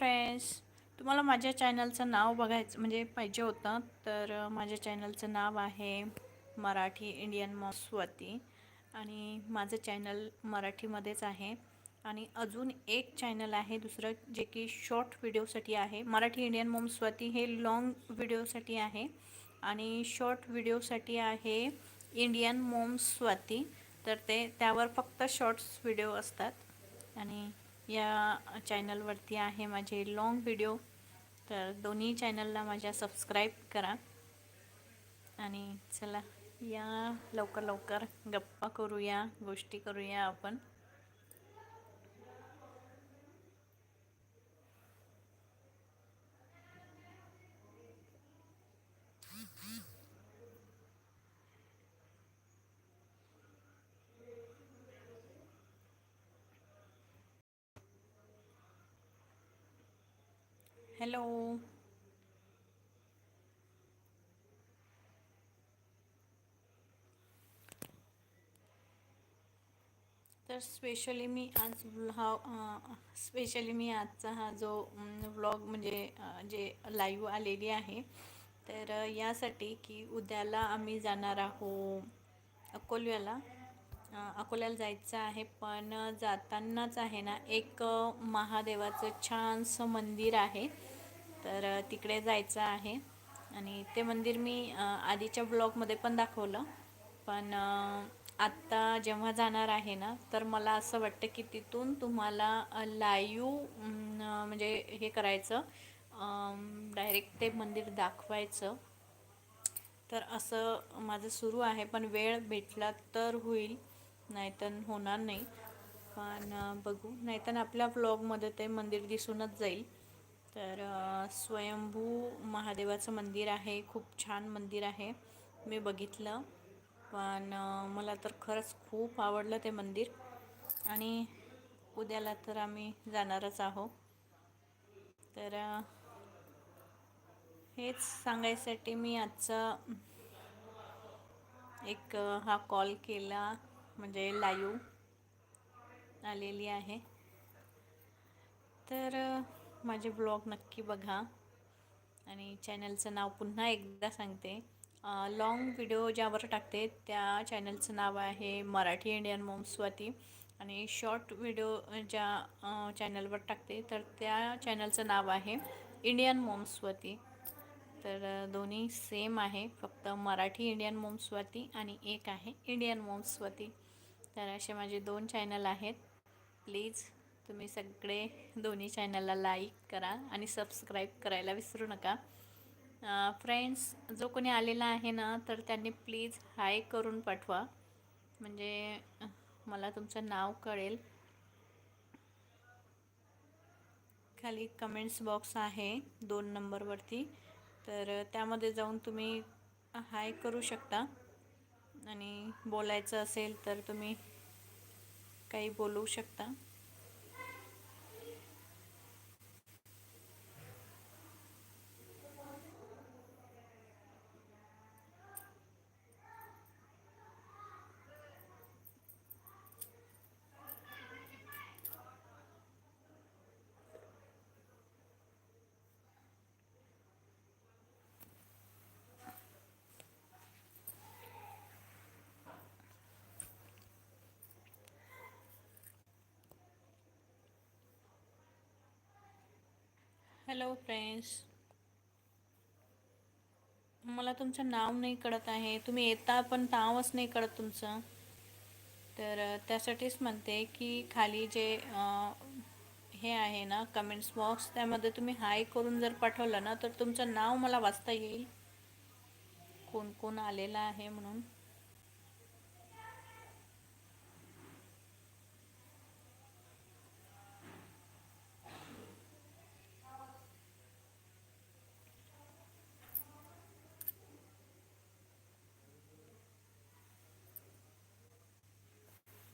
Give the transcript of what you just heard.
Friends तुम्हाला माझ्या चॅनलचं नाव बघायचं म्हणजे पाहिजे होतं तर माझ्या चॅनलचं नाव आहे मराठी इंडियन मॉम स्वाती आणि माझं चॅनल मराठीमध्येच आहे. आणि अजून एक चॅनल आहे दुसरं जे की शॉर्ट व्हिडिओसाठी आहे. मराठी इंडियन मॉम हे लॉंग व्हिडिओसाठी आहे. आणि शॉर्ट व्हिडिओसाठी आहे इंडियन मॉम स्वाती तर ते त्यावर फक्त शॉर्ट्स व्हिडिओ असतात. आणि या चॅनलवरती आहे माझे लाँग व्हिडिओ तर दोन्ही चॅनलला माझ्या सबस्क्राईब करा. आणि चला या लवकर लवकर गप्पा करूया गोष्टी करूया आपण. हॅलो. तर स्पेशली मी आज हा स्पेशली मी आजचा हा जो व्लॉग म्हणजे जे लाईव्ह आलेली आहे तर यासाठी की उद्याला आम्ही जाणार आहोत अकोल्याला. अकोल्याला जायचं आहे पण जातानाच आहे ना एक महादेवाचं छानसं मंदिर आहे. तर तिकडे जायचं आहे. आणि ते मंदिर मी आधीच्या ब्लॉगमध्ये पण दाखवलं. पण आत्ता जेव्हा जाणार आहे ना तर मला असं वाटतं की तिथून तुम्हाला लाईव म्हणजे हे करायचं. डायरेक्ट ते मंदिर दाखवायचं. तर असं माझं सुरू आहे पण वेळ भेटला तर होईल. नाहीतर होणार नाही. पण बघू. नाहीतर आपल्या ब्लॉगमध्ये ते मंदिर दिसूनच जाईल. तर स्वयंभू महादेवाचं मंदिर आहे. खूप छान मंदिर आहे. मी बघितलं. पण मला तर खरंच खूप आवडलं ते मंदिर. आणि उद्याला तर आम्ही जाणारच आहोत. तर हेच सांगायसाठी मी आजचा एक हा कॉल केला. म्हणजे लाईव्ह आलेली आहे. तर माझे ब्लॉग नक्की बघा. आणि चॅनलचं नाव पुन्हा एकदा सांगते. लॉंग व्हिडिओ ज्यावर टाकते त्या चॅनलचं नाव आहे मराठी इंडियन मोम स्वाती आणि शॉर्ट व्हिडिओ ज्या चॅनलवर टाकते तर त्या चॅनलचं नाव आहे इंडियन मॉम स्वाती तर दोन्ही सेम आहे. फक्त मराठी इंडियन मॉम स्वाती आणि एक आहे इंडियन मॉम स्वाती तर असे माझे दोन चॅनल आहेत. प्लीज तुम्ही सगळे दोन्ही चॅनलला लाईक करा आणि सबस्क्राईब करायला विसरू नका. फ्रेंड्स जो कोणी आलेला आहे ना तर त्यांनी प्लीज हाय करून पाठवा. म्हणजे मला तुमचं नाव कळेल. खाली कमेंट्स बॉक्स आहे दोन नंबरवरती तर त्यामध्ये जाऊन तुम्ही हाय करू शकता. आणि बोलायचं असेल तर तुम्ही काही बोलू शकता. हॅलो फ्रेंड्स मला तुमचं नाव नाही कळत आहे. तुम्ही येता पण नावच नाही कळत तुमचं. तर त्यासाठीच म्हणते की खाली जे हे आहे ना कमेंट्स बॉक्स त्यामध्ये तुम्ही हाय करून जर पाठवलं ना तर तुमचं नाव मला वाचता येईल. कोण कोण आलेलं आहे म्हणून.